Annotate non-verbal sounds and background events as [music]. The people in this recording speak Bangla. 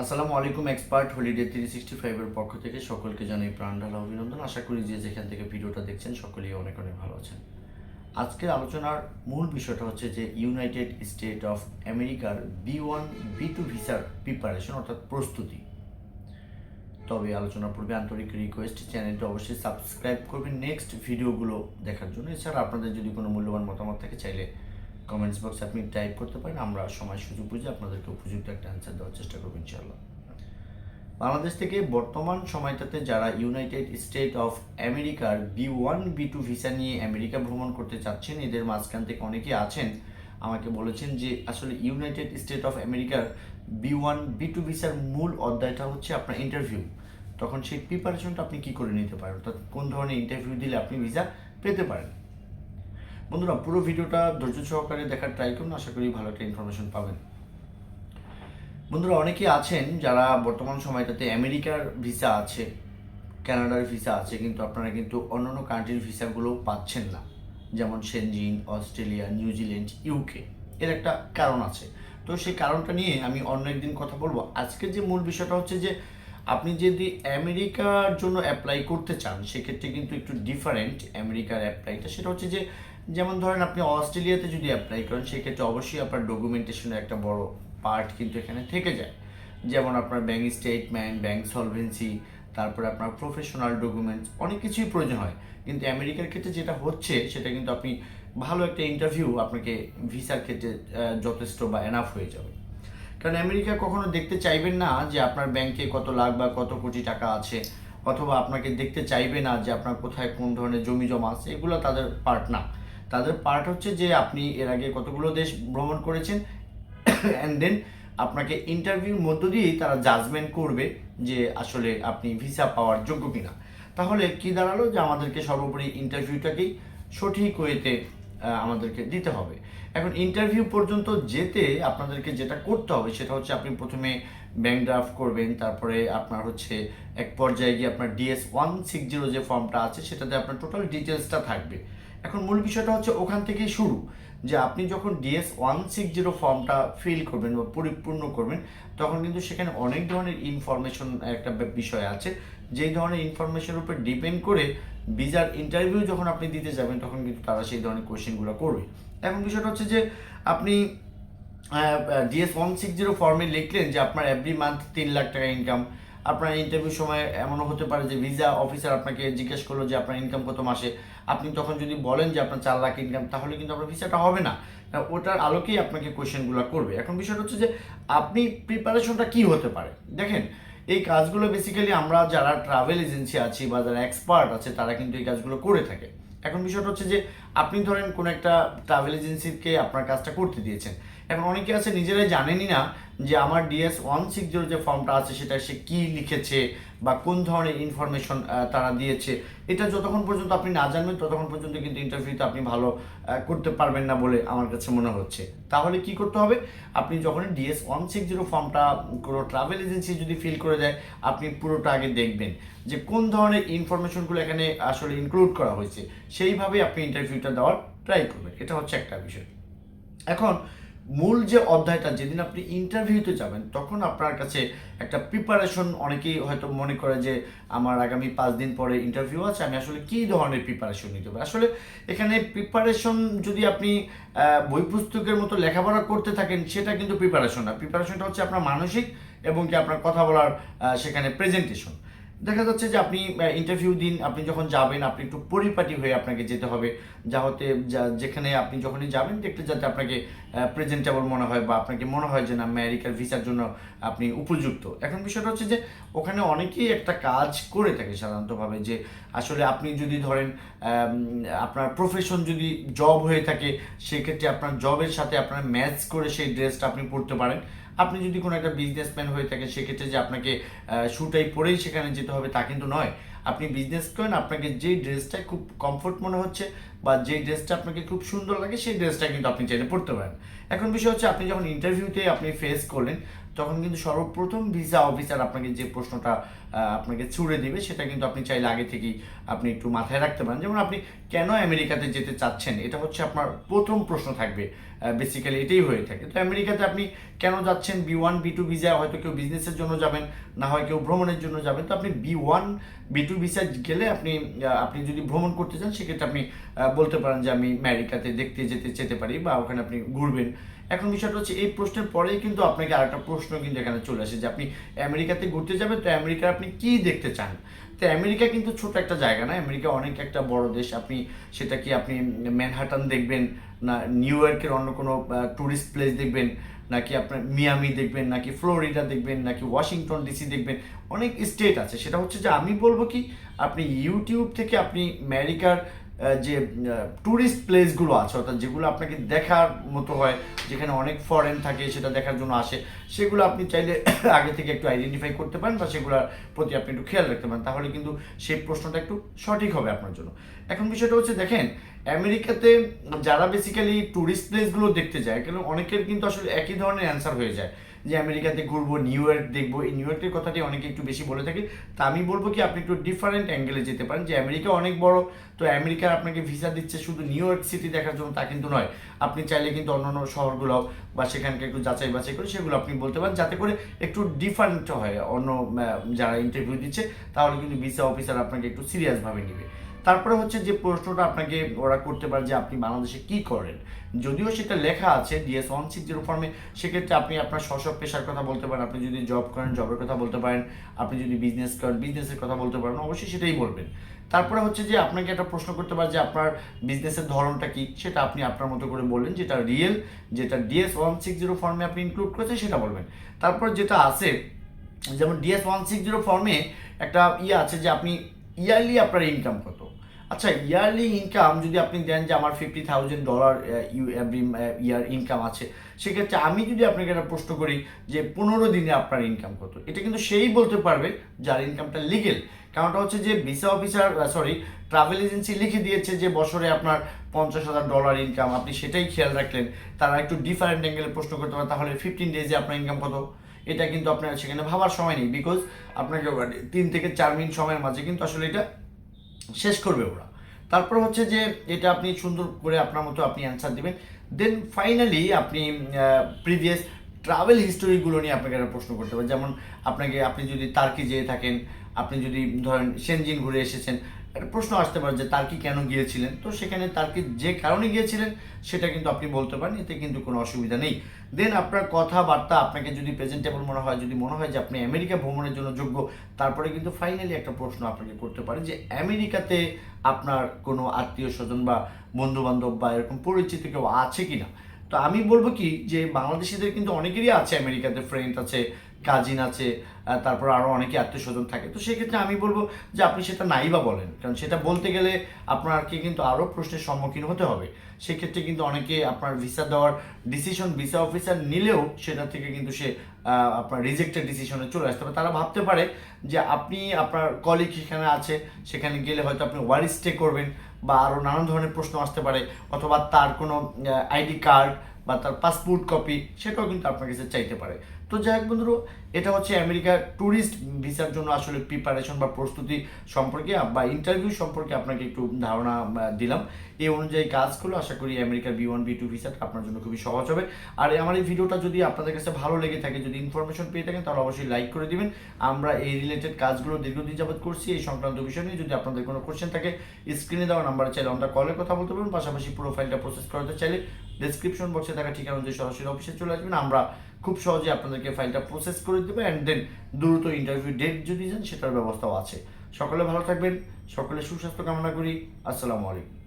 আসসালামু আলাইকুম, এক্সপার্ট হলিডে থ্রি সিক্সটি ফাইভের পক্ষ থেকে সকলকে জানাই প্রাণ ঢালা অভিনন্দন। আশা করি যে যেখান থেকে ভিডিওটা দেখছেন, সকলেই অনেক অনেক ভালো আছেন। আজকের আলোচনার মূল বিষয়টা হচ্ছে যে ইউনাইটেড স্টেট অফ আমেরিকার বি ওয়ান বি টু ভিসার প্রিপারেশন অর্থাৎ প্রস্তুতি। তবে আলোচনার পূর্বে আন্তরিক রিকোয়েস্ট চ্যানেলটা অবশ্যই সাবস্ক্রাইব করবেন। নেক্সট ভিডিওগুলো দেখার জন্য। এছাড়া আপনাদের যদি কোনো মূল্যবান মতামত থাকে, চাইলে কমেন্টস বক্সে আপনি টাইপ করতে পারেন, আমরা সময় সুযোগ বুঝে আপনাদেরকে উপযুক্ত একটা অ্যান্সার দেওয়ার চেষ্টা করব ইনশাআল্লাহ। বাংলাদেশ থেকে বর্তমান সময়টাতে যারা ইউনাইটেড স্টেট অফ আমেরিকার B one B two visa নিয়ে আমেরিকা ভ্রমণ করতে চাচ্ছেন, এদের মাঝখান থেকে অনেকে আছেন। আমাকে বলেছেন যে আসলে ইউনাইটেড স্টেট অফ আমেরিকার বি ওয়ান বি টু ভিসার মূল অধ্যায়টা হচ্ছে আপনার ইন্টারভিউ তখন সেই প্রিপারেশনটা আপনি কি করে নিতে পারেন? অর্থাৎ কোন ধরনের ইন্টারভিউ দিলে আপনি ভিসা পেতে পারেন? বন্ধুরা, পুরো ভিডিওটা ধৈর্য সহকারে দেখার ট্রাই করুন, আশা করি ভালো একটা ইনফরমেশন পাবেন। বন্ধুরা, অনেকেই আছেন যারা বর্তমান সময়টাতে আমেরিকার ভিসা আছে, কানাডার ভিসা আছে, কিন্তু আপনারা কিন্তু অন্যান্য কান্ট্রির ভিসাগুলো পাচ্ছেন না। যেমন সেনজিন অস্ট্রেলিয়া নিউজিল্যান্ড ইউকে এর একটা কারণ আছে। তো সেই কারণটা নিয়ে আমি অন্য একদিন কথা বলব। আজকের যে মূল বিষয়টা হচ্ছে যে, আপনি যদি আমেরিকার জন্য অ্যাপ্লাই করতে চান, সেক্ষেত্রে কিন্তু একটু ডিফারেন্ট আমেরিকার অ্যাপ্লাইটা সেটা হচ্ছে যে যেমন ধরেন আপনি অস্ট্রেলিয়াতে যদি অ্যাপ্লাই করেন, সেক্ষেত্রে অবশ্যই আপনার ডকুমেন্টেশনের একটা বড় পার্ট কিন্তু এখানে থেকে যায়। যেমন আপনার ব্যাঙ্ক স্টেটমেন্ট ব্যাঙ্ক সলভেন্সি তারপরে আপনার প্রফেশনাল ডকুমেন্টস অনেক কিছুই প্রয়োজন হয়। কিন্তু আমেরিকার ক্ষেত্রে যেটা হচ্ছে, সেটা কিন্তু আপনি ভালো একটা ইন্টারভিউ আপনাকে ভিসার ক্ষেত্রে যথেষ্ট বা এনাফ হয়ে যাবে। কারণ আমেরিকা কখনো দেখতে চাইবেন না যে আপনার ব্যাংকে কত লাখ বা কত কোটি টাকা আছে, অথবা আপনাকে দেখতে চাইবে না যে আপনার কোথায় কোন ধরনের জমি জমা আছে, এগুলো তাদের পার্ট না। তাদের পার্ট হচ্ছে যে আপনি এর আগে কতগুলো দেশ ভ্রমণ করেছেন অ্যান্ড দেন আপনাকে ইন্টারভিউর মধ্য দিয়েই তারা জাজমেন্ট করবে যে আসলে আপনি ভিসা পাওয়ার যোগ্য কিনা। তাহলে কি দাঁড়াল যে আমাদেরকে সর্বোপরি ইন্টারভিউটাকেই সঠিক ওয়েতে আমাদেরকে দিতে হবে। এখন ইন্টারভিউ পর্যন্ত যেতে আপনাদেরকে যেটা করতে হবে সেটা হচ্ছে আপনি প্রথমে ব্যাংক ড্রাফট করবেন, তারপরে আপনার হচ্ছে এক পর্যায়ে গিয়ে আপনার ডিএস ওয়ান সিক্স জিরো যে ফর্মটা আছে সেটাতে আপনার টোটাল ডিটেলসটা থাকবে। এখন মূল বিষয়টা হচ্ছে ওখান থেকেই শুরু, যে আপনি যখন ডিএস ওয়ান সিক্স জিরো ফর্মটা ফিল করবেন বা পরিপূর্ণ করবেন, তখন কিন্তু সেখানে অনেক ধরনের ইনফরমেশন একটা বিষয় আছে। যেই ধরনের ইনফরমেশনের উপর ডিপেন্ড করে ভিসার ইন্টারভিউ যখন আপনি দিতে যাবেন, তখন কিন্তু তারা সেই ধরনের কোয়েশ্চেনগুলো করবে। এখন বিষয়টা হচ্ছে যে আপনি ডিএস ওয়ান সিক্স জিরো ফর্মে লিখলেন যে আপনার এভরি মান্থ তিন লাখ টাকা ইনকাম আপনার ইন্টারভিউ সময় এমনও হতে পারে যে ভিসা অফিসার আপনাকে জিজ্ঞেস করল যে আপনার ইনকাম কত মাসে? আপনি তখন যদি বলেন যে আপনার চার লাখ ইনকাম তাহলে কিন্তু আপনার ভিসাটা হবে না। ওটার আলোকেই আপনাকে কোয়েশ্চেনগুলো করবে। এখন বিষয়টা হচ্ছে যে আপনি প্রিপারেশনটা কি হতে পারে? দেখেন, এই কাজগুলো বেসিক্যালি আমরা যারা ট্রাভেল এজেন্সি আছি বা যারা এক্সপার্ট আছে, তারা কিন্তু এই কাজগুলো করে থাকে। এখন বিষয়টা হচ্ছে যে আপনি ধরেন কোনো একটা ট্রাভেল এজেন্সিকে আপনার কাজটা করতে দিয়েছেন। এখন অনেকে আছে নিজেরাই জানেনই না যে আমার ডিএস ওয়ান সিক্স জিরো যে ফর্মটা আছে, সেটা সে কী লিখেছে বা কোন ধরনের ইনফরমেশন তারা দিয়েছে। এটা যতক্ষণ পর্যন্ত আপনি না জানবেন, ততক্ষণ পর্যন্ত কিন্তু ইন্টারভিউতে আপনি ভালো করতে পারবেন না বলে আমার কাছে মনে হচ্ছে। তাহলে কি করতে হবে? আপনি যখন ডিএস ওয়ান সিক্স জিরো ফর্মটা কোনো ট্রাভেল এজেন্সি যদি ফিল করে দেয়, আপনি পুরোটা আগে দেখবেন যে কোন ধরনের ইনফরমেশনগুলো এখানে আসলে ইনক্লুড করা হয়েছে। সেইভাবে আপনি ইন্টারভিউটা দেওয়ার ট্রাই করবেন। এটা হচ্ছে একটা বিষয়। এখন মূল যে অধ্যায়টা, যেদিন আপনি ইন্টারভিউতে যাবেন, তখন আপনার কাছে একটা প্রিপারেশন অনেকেই হয়তো মনে করে যে, আমার আগামী পাঁচ দিন পরে ইন্টারভিউ আছে, আমি আসলে কী ধরনের প্রিপারেশন নিতে হবে আসলে এখানে প্রিপারেশন যদি আপনি বই পুস্তকের মতো লেখাপড়া করতে থাকেন, সেটা কিন্তু প্রিপারেশন না। প্রিপারেশনটা হচ্ছে আপনার মানসিক এবং কি আপনার কথা বলার সেখানে প্রেজেন্টেশন দেখা যাচ্ছে যে আপনি ইন্টারভিউ দিন, আপনি যখন যাবেন, আপনি একটু পরিপাটি হয়ে আপনাকে যেতে হবে। যা হতে যেখানে আপনি যখনই যাবেন, দেখতে যাতে আপনাকে প্রেজেন্টেবল মনে হয় বা আপনাকে মনে হয় যে না আমেরিকার ভিসার জন্য আপনি উপযুক্ত। এখন বিষয়টা হচ্ছে যে, ওখানে অনেকেই একটা কাজ করে থাকে সাধারণতভাবে যে, আসলে আপনি যদি ধরেন আপনার প্রফেশন যদি জব হয়ে থাকে, সেক্ষেত্রে আপনার জবের সাথে আপনার ম্যাচ করে সেই ড্রেসটা আপনি পরতে পারেন। আপনি যদি কোনো একটা বিজনেসম্যান হয়ে থাকেন, সেক্ষেত্রে যে আপনাকে শুটাই পরেই সেখানে যেতে হবে তা কিন্তু নয়। আপনি বিজনেস করেন, আপনাকে যেই ড্রেসটা খুব কমফোর্ট মনে হচ্ছে বা যে ড্রেসটা আপনাকে খুব সুন্দর লাগে, সেই ড্রেসটা কিন্তু আপনি চাইলে পড়তে পারেন। এখন বিষয় হচ্ছে, আপনি যখন ইন্টারভিউতে আপনি ফেস করলেন, তখন কিন্তু সর্বপ্রথম ভিসা অফিসার আপনাকে যে প্রশ্নটা আপনাকে ছুড়ে দিবে, সেটা কিন্তু আপনি চাইলে আগে থেকেই আপনি একটু মাথায় রাখতে পারেন। যেমন আপনি কেন আমেরিকাতে যেতে চাচ্ছেন, এটা হচ্ছে আপনার প্রথম প্রশ্ন থাকবে। বেসিক্যালি এটাই হয়ে থাকে। তো আমেরিকাতে আপনি কেন যাচ্ছেন? B one B two visa হয়তো কেউ বিজনেসের জন্য যাবেন, না হয় কেউ ভ্রমণের জন্য যাবেন। তো আপনি B one B two visa গেলে আপনি আপনি যদি ভ্রমণ করতে চান, সেক্ষেত্রে আপনি বলতে পারেন যে আমি আমেরিকাতে দেখতে যেতে যেতে পারি বা ওখানে আপনি ঘুরবেন। এখন বিষয়টা হচ্ছে, এই প্রশ্নের পরেই কিন্তু আপনাকে আরেকটা প্রশ্ন কিন্তু এখানে চলে আসে যে আপনি আমেরিকাতে ঘুরতে যাবেন, তো আমেরিকার কি দেখতে চান? তো আমেরিকা কিন্তু ছোট একটা জায়গা না, আমেরিকা অনেক একটা বড় দেশ। আপনি সেটা কি আপনি ম্যানহাটন দেখবেন না নিউ ইয়র্কের অন্য কোনো ট্যুরিস্ট প্লেস দেখবেন? নাকি আপনার মিয়ামি দেখবেন, নাকি ফ্লোরিডা দেখবেন, নাকি ওয়াশিংটন ডিসি দেখবেন? অনেক স্টেট আছে। সেটা হচ্ছে যে আমি বলব কি, আপনি ইউটিউব থেকে আপনি আমেরিকার যে ট্যুরিস্ট প্লেসগুলো আছে, অর্থাৎ যেগুলো আপনাকে দেখার মতো হয়, যেখানে অনেক ফরেন থাকে, সেটা দেখার জন্য আসে, সেগুলো আপনি চাইলে [coughs] আগে থেকে একটু আইডেন্টিফাই করতে পারেন বা সেগুলোর প্রতি আপনি একটু খেয়াল রাখতে পারেন, তাহলে কিন্তু সেই প্রশ্নটা একটু সঠিক হবে আপনার জন্য। এখন বিষয়টা হচ্ছে, দেখেন, আমেরিকাতে যারা বেসিক্যালি ট্যুরিস্ট প্লেসগুলো দেখতে যায়, কেন অনেকের কিন্তু আসলে একই ধরনের অ্যান্সার হয়ে যায়। যে আমেরিকাতে ঘুরবো নিউ ইয়র্ক দেখব, এই নিউ ইয়র্কের কথাটি অনেকে একটু বেশি বলে থাকে। তা আমি বলব কি, আপনি একটু ডিফারেন্ট অ্যাঙ্গেলে যেতে পারেন। যে আমেরিকা অনেক বড়, তো আমেরিকা আপনাকে ভিসা দিচ্ছে শুধু নিউ ইয়র্ক সিটি দেখার জন্য তা কিন্তু নয়। আপনি চাইলে কিন্তু অন্যান্য শহরগুলো বা সেখানকে একটু যাচাই বাছাই করে সেগুলো আপনি বলতে পারেন। যাতে করে একটু ডিফারেন্ট হয়। অন্য যারা ইন্টারভিউ দিচ্ছে, তাহলে কিন্তু ভিসা অফিসার আপনাকে একটু সিরিয়াসভাবে নেবে। তারপরে হচ্ছে যে প্রশ্নটা আপনাকে ওরা করতে পারে যে আপনি বাংলাদেশে কি করেন। যদিও সেটা লেখা আছে ডিএস ওয়ান সিক্স জিরো ফর্মে সেক্ষেত্রে আপনি আপনার স্বসব পেশার কথা বলতে পারেন, আপনি যদি জব করেন জবের কথা বলতে পারেন, আপনি যদি বিজনেস করেন বিজনেসের কথা বলতে পারেন, অবশ্যই সেটাই বলবেন। তারপরে হচ্ছে যে আপনাকে একটা প্রশ্ন করতে পারে যে আপনার বিজনেসের ধরনটা কি? সেটা আপনি আপনার মতো করে বললেন, যেটা রিয়েল যেটা ডিএস ওয়ান সিক্স জিরো ফর্মে আপনি ইনক্লুড করেছেন, সেটা বলবেন। তারপর যেটা আছে, যেমন ডিএস ওয়ান সিক্স জিরো ফর্মে একটা ইয়ে আছে যে আপনি ইয়ারলি আপনার ইনকাম কত? আচ্ছা ইয়ারলি ইনকাম যদি আপনি দেন যে আমার fifty thousand dollar you every year income আছে, সেক্ষেত্রে আমি যদি আপনাকে একটা প্রশ্ন করি যে পনেরো দিনে আপনার ইনকাম কত? এটা কিন্তু সেই বলতে পারবে যার ইনকামটা লিগেল কারণটা হচ্ছে যে visa officer sorry travel agency লিখে দিয়েছে যে বছরে আপনার পঞ্চাশ হাজার ডলার ইনকাম আপনি সেটাই খেয়াল রাখলেন। তারা একটু ডিফারেন্ট অ্যাঙ্গেলে প্রশ্ন করতে পারে, তাহলে ফিফটিন ডেজে আপনার ইনকাম কত? এটা কিন্তু আপনার সেখানে ভাবার সময় নেই বিকজ আপনাকে তিন থেকে চার মিনিট সময়ের মাঝে কিন্তু আসলে এটা শেষ করবে ওরা। তারপর হচ্ছে যে এটা আপনি সুন্দর করে আপনার মতো আপনি অ্যান্সার দেবেন। দেন ফাইনালি আপনি প্রিভিয়াস ট্রাভেল হিস্টোরিগুলো নিয়ে আপনাকে একটা প্রশ্ন করতে পারেন যেমন আপনাকে, আপনি যদি তার্কি যেয়ে থাকেন, আপনি যদি ধরেন সেনজিন ঘুরে এসেছেন একটা প্রশ্ন আসতে পারে যে তার্কি কেন গিয়েছিলেন? তো সেখানে তার্কি যে কারণে গিয়েছিলেন, সেটা কিন্তু আপনি বলতে পারেন, এতে কিন্তু কোনো অসুবিধা নেই। দেন আপনার কথাবার্তা, আপনাকে যদি প্রেজেন্টেবল মনে হয়, যদি মনে হয় যে আপনি আমেরিকা ভ্রমণের জন্য যোগ্য, তারপরে কিন্তু ফাইনালি একটা প্রশ্ন আপনাকে করতে পারে যে আমেরিকাতে আপনার কোনো আত্মীয় স্বজন বা বন্ধু বান্ধব বা এরকম পরিচিত কেউ আছে কি না তো আমি বলব কি যে বাংলাদেশিদের কিন্তু অনেকেরই আছে, আমেরিকাতে ফ্রেন্ড আছে কাজিন আছে তারপর আরও অনেকে আত্মীয় স্বজন থাকে। তো সেক্ষেত্রে আমি বলব যে আপনি সেটা নাই বা বলেন, কারণ সেটা বলতে গেলে আপনাকে কিন্তু আরও প্রশ্নের সম্মুখীন হতে হবে। সেক্ষেত্রে কিন্তু অনেকে আপনার ভিসা দেওয়ার ডিসিশন ভিসা অফিসার নিলেও সেটা থেকে কিন্তু সে আপনার রিজেক্টেড ডিসিশনে চলে আসতে পারে। তারা ভাবতে পারে যে আপনি আপনার কলিগ সেখানে আছে, সেখানে গেলে হয়তো আপনি ওয়ার স্টে করবেন। বা আরও নানান ধরনের প্রশ্ন আসতে পারে, অথবা তার কোনো আইডি কার্ড বা তার পাসপোর্ট কপি, সেটাও কিন্তু আপনার কাছে চাইতে পারে। তো যাই হোক বন্ধুরা, এটা হচ্ছে আমেরিকার ট্যুরিস্ট ভিসার জন্য আসলে প্রিপারেশন বা প্রস্তুতি সম্পর্কে বা ইন্টারভিউ সম্পর্কে আপনাকে একটু ধারণা দিলাম। এই অনুযায়ী কাজগুলো আশা করি আমেরিকার বি ওয়ান বি টু ভিসাটা আপনার জন্য খুবই সহজ হবে। আর আমার এই ভিডিওটা যদি আপনাদের কাছে ভালো লেগে থাকে, যদি ইনফরমেশন পেয়ে থাকেন, তাহলে অবশ্যই লাইক করে দিবেন। আমরা এই রিলেটেড কাজগুলো দীর্ঘদিন যাবৎ করছি, এই সংক্রান্ত বিষয় নিয়ে যদি আপনাদের কোনো কোশ্চেন থাকে স্ক্রিনে দেওয়া নাম্বারে চাইলে আমরা কলে কথা বলতে পারবেন। পাশাপাশি প্রোফাইলটা প্রসেস করাতে চাইলে ডেসক্রিপশন বক্সে থাকা ঠিকানা অনুযায়ী সরাসরি অফিসে চলে আসবেন। আমরা খুব সহজে আপনাদেরকে ফাইলটা প্রসেস করে দেবে অ্যান্ড দেন দ্রুত ইন্টারভিউ ডেট যদি যান সেটার ব্যবস্থাও আছে। সকলে ভালো থাকবেন, সকলে সুস্বাস্থ্য কামনা করি, আসসালামু আলাইকুম।